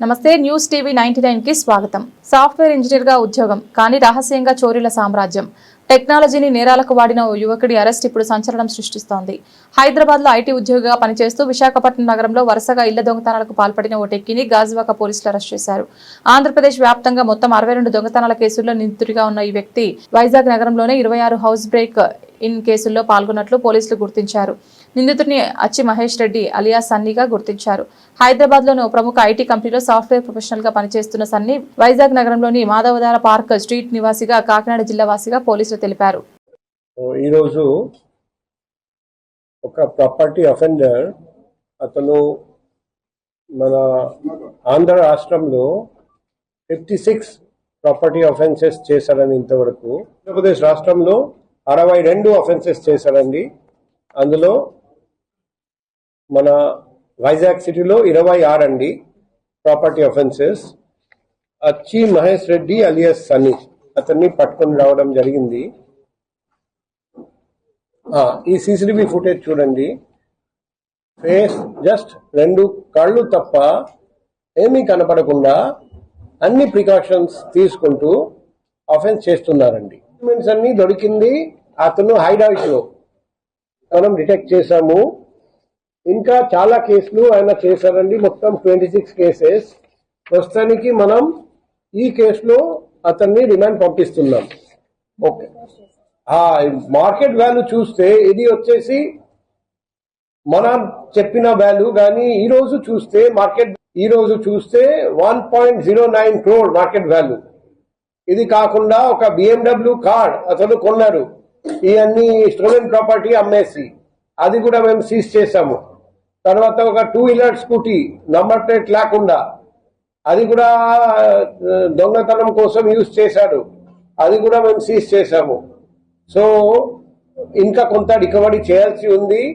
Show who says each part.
Speaker 1: నమస్తే news TV ninety కి స్వాగతం. సాఫ్ట్వేర్ ఇంజనీర్గా ఉద్యోగం కానీ రహస్యంగా చోరీల సామ్రాజ్యం. టెక్నాలజీని నేరాలకు వాడిన ఓ యువకుడి అరెస్ట్ ఇప్పుడు సంచలనం సృష్టిస్తోంది. హైదరాబాద్లో ఐటీ ఉద్యోగిగా పనిచేస్తూ విశాఖపట్నం నగరంలో వరుసగా ఇళ్ళ దొంగతనాలకు పాల్పడిన ఓ టెక్కిని గాజువాక పోలీసులు అరెస్ట్ చేశారు. ఆంధ్రప్రదేశ్ వ్యాప్తంగా మొత్తం అరవై రెండు దొంగతనాల కేసుల్లో నిందితుడిగా ఉన్న ఈ వ్యక్తి వైజాగ్ నగరంలోనే ఇరవై ఆరు హౌస్ బ్రేక్ ఇన్ కేసుల్లో పాల్గొన్నట్లు పోలీసులు గుర్తించారు. నిందితుడిని అచ్చి మహేష్ రెడ్డి అలియా సన్నీగా గుర్తించారు. హైదరాబాద్లోని ఓ ప్రముఖ ఐటీ కంపెనీలో సాఫ్ట్వేర్ ప్రొఫెషనల్గా పనిచేస్తున్న సన్నీ వైజాగ్ నగరంలోని మాధవదార పార్క్ స్ట్రీట్ నివాసిగా కాకినాడ జిల్లా వాసిగా పోలీసులు తెలిపారు.
Speaker 2: ఈరోజు ఒక ప్రాపర్టీ అఫెండర్ అతను మన ఆంధ్ర రాష్ట్రంలో ఫిఫ్టీ సిక్స్ ప్రాపర్టీ అఫెన్సెస్ చేశారని ఇంతవరకు. ఆంధ్రప్రదేశ్ రాష్ట్రంలో అరవై రెండు అఫెన్సెస్ చేశారండి అందులో మన వైజాగ్ సిటీలో ఇరవై ఆరు అండి ప్రాపర్టీ అఫెన్సెస్. అచ్చి మహేష్ రెడ్డి అలియస్ సన్నీ. అతన్ని పట్టుకొని రావడం జరిగింది. ఈ సీసీటీవీ ఫుటేజ్ చూడండి. ఫేస్ జస్ట్ రెండు కళ్ళు తప్ప ఏమీ కనపడకుండా అన్ని ప్రికాషన్స్ తీసుకుంటూ అఫెన్స్ చేస్తున్నారండి. డాక్యుమెంట్స్ అన్ని దొరికింది అతను హైడౌట్లో మనం డిటెక్ట్ చేశాము. ఇంకా చాలా కేసులు ఆయన చేశారండి. మొత్తం ట్వంటీ సిక్స్ కేసెస్. ప్రస్తుతానికి మనం ఈ కేసులో అతన్ని రిమాండ్ పంపిస్తున్నాం. ఓకే. ఆ మార్కెట్ వాల్యూ చూస్తే ఇది వచ్చేసి మనం చెప్పిన వాల్యూ కానీ ఈ రోజు చూస్తే మార్కెట్ ఈ రోజు చూస్తే one point zero nine crore market value ఇది కాకుండా ఒక బిఎండబ్ల్యూ కార్ అతను కొన్నారు. ఈ అన్ని స్టోలెన్ ప్రాపర్టీ అమ్మేసి. అది కూడా మేము సీజ్ చేశాము. తర్వాత ఒక two wheeler scooty number plate లేకుండా. అది కూడా దొంగతనం కోసం యూజ్ చేశాడు. అది కూడా మేము సీజ్ చేశాము. సో ఇంకా కొంత రికవరీ చేయాల్సి ఉంది.